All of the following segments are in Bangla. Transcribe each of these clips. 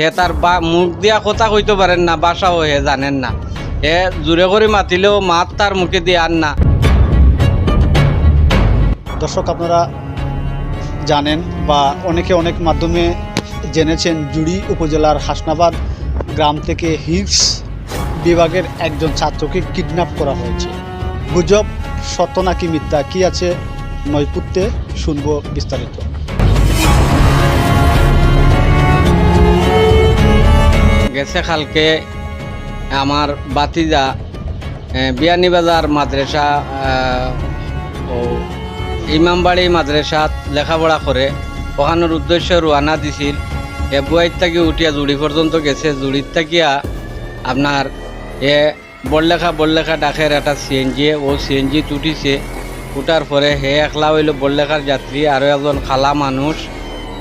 হে তার বা মুখ দিয়া কথা কইতে পারেন না বাসাও হে জানেন না। হে জোরে করে মাতিলেও মাত তার মুখে দিয়ে আন না। দর্শক, আপনারা জানেন বা অনেকে অনেক মাধ্যমে জেনেছেন, জুড়ি উপজেলার হাসনাবাদ গ্রাম থেকে হিলস বিভাগের একজন ছাত্রকে কিডন্যাপ করা হয়েছে। গুজব সত্য নাকি মিথ্যা? কি আছে নৈপুত্যে? শুনব বিস্তারিত। গেছে কালকে আমার বাতিজা বিয়ানীবাজার মাদ্রাসা ও ইমামবাড়ি মাদ্রাসাত লেখাপড়া করে। ওখানোর উদ্দেশ্য রোয়ানা দিছিল। এ, বুয়াইত থাকি উঠিয়া জুড়ি পর্যন্ত গেছে। জুড়ির থাকিয়া আপনার এ, বড়লেখা বড়লেখা ডাকের একটা সিএনজি, ও সিএনজি উঠিছে উঠার পরে হে একলা হইল বড়লেখার যাত্রী আরও একজন খালা মানুষ,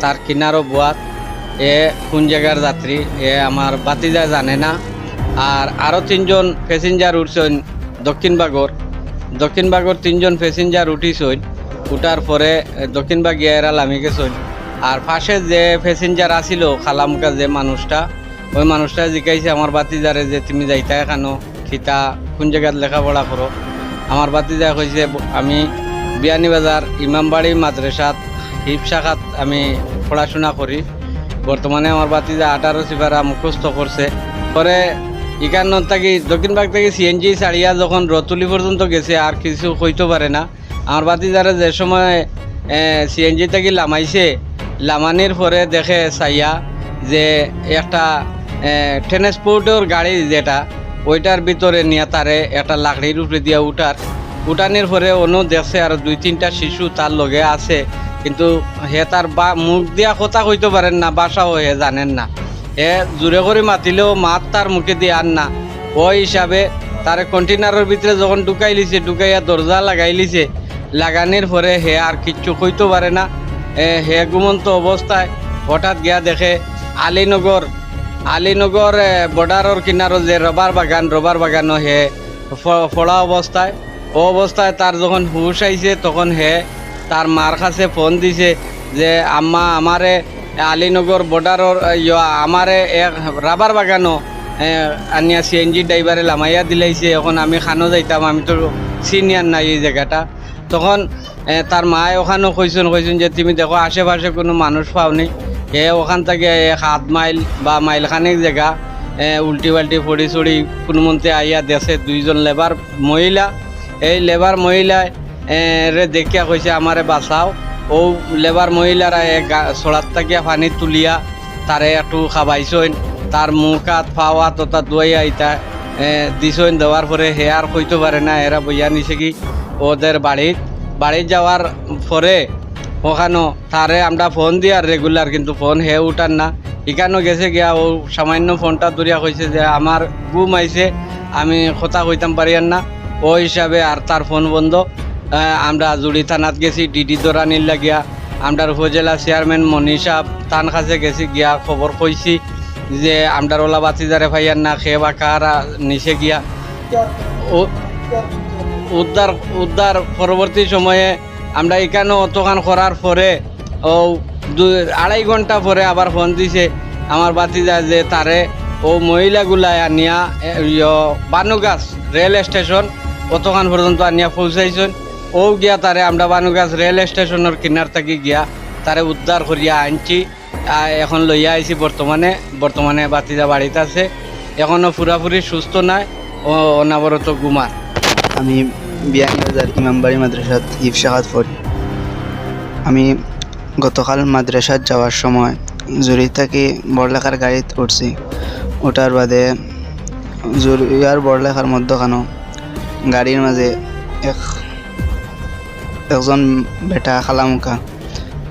তার কিনারও বুয়াত। এ কোন জায়গার যাত্রী? এ আমার বাতিজা জানে না। আর আরও তিনজন প্যাসেঞ্জার উঠছেন দক্ষিণবাগর দক্ষিণবাগর তিনজন প্যাসেঞ্জার উঠিছেন, উঠার পরে দক্ষিণবাগ গিয়ারাল আমি গেছেন। আর পাশে যে প্যাসেঞ্জার আসিল, খালামকা যে মানুষটা, ওই মানুষটা জিকাইছে আমার বাতিজারে যে তুমি যাইতা এখানো খিতা, কোন জায়গাত লেখাপড়া করো? আমার বাতিজা কইছে, আমি বিয়ানীবাজার ইমামবাড়ি মাদ্রাসাত হিপ শাখাত আমি পড়াশোনা করি। বর্তমানে আমার বাতিজা আঠারো সিফারা মুখস্থ করছে। পরে ইকান্ন থাকি দক্ষিণবাগ থেকে সিএনজি ছাড়িয়া যখন রতুলি পর্যন্ত গেছে, আর কিছু কইতে পারে না। আমার বাতিজারে যে সময় সিএনজি থেকে লামাইছে, লামানির পরে দেখে চাইয়া যে একটা ট্রান্সপোর্টের গাড়ি যেটা, ওইটার ভিতরে নিয়ে তারে একটা লাকড়ির উপরে দিয়া উঠার। উঠানির পরে অন্য দেখছে আর দুই তিনটা শিশু তার লগে আছে। কিন্তু হে তার বা মুখ দিয়া কথা কইতে পারেন না বাসাও হে জানেন না। হে জোরে করে মাতিলেও মাত তার মুখে দিয়ে আন না। ওই হিসাবে তার কন্টেনারের ভিতরে যখন ঢুকাই লিছে ঢুকাইয়া দরজা লাগাই লিছে লাগানির পরে হে আর কিচ্ছু কইতে পারে না। হে ঘুমন্ত অবস্থায় হঠাৎ গিয়া দেখে আলীনগর আলীনগর বর্ডারের কিনারো যে রবার বাগান, রবার বাগানও হে ফড়া অবস্থায়। ও অবস্থায় তার যখন হুশ আইছে, তখন হে তার মার কাছে ফোন দিছে যে আম্মা আমারে আলীনগর বর্ডারের আমারে এক রাবার বাগানও এ, আনিয়া সিএনজি ড্রাইভারে লামাইয়া দিলাইছে এখন আমি খানো যাইতাম আমি তো সিনিয়র নাই এই জায়গাটা। তখন তার মায় ওখানেও কইছেন কইছেন যে তুমি দেখো আশেপাশে কোনো মানুষ পাওনি এ ওখান থেকে হাত মাইল বা মাইল খানেক জায়গা উল্টি পাল্টি ফড়ি চড়ি কোনো মন্তে আইয়া দেশে দুইজন লেবার মহিলা এই লেবার মহিলায় রে দেখিয়া কইছে আমারে বাঁচাও। ও লেবার মহিলারা এক সড়াত থাকিয়া পানি তুলিয়া তারে একটু খাবাইছইন। তার মুখ হাত পাওয়া তথা দুয়াইয়া আইতা দিছইন। দেওয়ার পরে হে আর কইতে পারে না এরা বইয়া নিছে কি? ওদের বাড়িত বাড়ি যাওয়ার পরে ওখানো তারে আমরা ফোন দিই আর রেগুলার কিন্তু ফোন হে উঠান না। এখানেও গেছে গিয়া ও সামান্য ফোনটা দূরিয়া কইছে যে আমার গুম আইছে, আমি কথা কইতাম পারিয়ান না। ও হিসাবে আর তার ফোন বন্ধ। আমরা জুড়ি থানাত গেছি, ডিডি দরানির লাগিয়া। আমরা উপজেলা চেয়ারম্যান মনীষা তান কাছে গেছি, গিয়া খবর কইছি যে আমরার ওলা বাতিদারে ভাইয়ার না খেয়ে বা কারা নিচে গিয়া। উদ্ধার উদ্ধার পরবর্তী সময়ে আমরা এখানে অতখান করার পরে, ও দুই আড়াই ঘণ্টা পরে আবার ফোন দিছে আমার বাতি বাতিজা যে তারে, ও মহিলাগুলাই আনিয়া বানুগাছ রেল স্টেশন অতখান পর্যন্ত আনিয়া পৌঁছাইছেন। ও গিয়া তারে আমরা বানুগাছ রেল স্টেশনের কিনার থাকি গিয়া তারে উদ্ধার করিয়া আনছি। এখন লইয়া আইছি বর্তমানে বর্তমানে বাতিজা বাড়িতে আছে। এখনও পুরাপুরি সুস্থ নাই, ও অনাবরত গুমার। আমি বিয়ানীবাজার ইমামবাড়ি মাদ্রাসাত ইফশাহাত পড়ি। আমি গতকাল মাদ্রাসাত যাওয়ার সময় জুরি থেকে বড়লেখার গাড়িত উঠছি। ওঠার বাদে জুরি আর বড়লেখার মধ্যখানো গাড়ির মাঝে এক একজন বেটা খালামুখা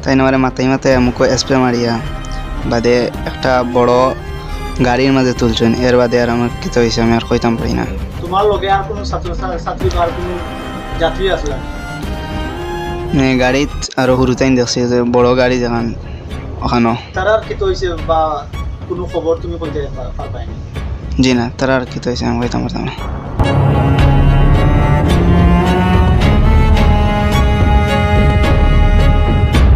তাই নামারে মাথায় মাথায় মুখো স্প্রে মারিয়া বাদে একটা বড় গাড়ির মাঝে তুলছেন। এর বাদে আর আমার কিতা হয়েছে আমি আর কইতাম পারি না। তোমার লগে আর কোনো ছাত্র ছাত্রী বা আর কোনো যাত্রী আসলে গাড়িত আরও সৰুতাইন দেখছি যে বড় গাড়ি যেখান ওখানো। তারা আর কিতো হয়েছে বা কোনো খবর তুমি কইতে পারবাই জি না তারা আর কি তো হয়েছে আমি কইতাম পারতাম না।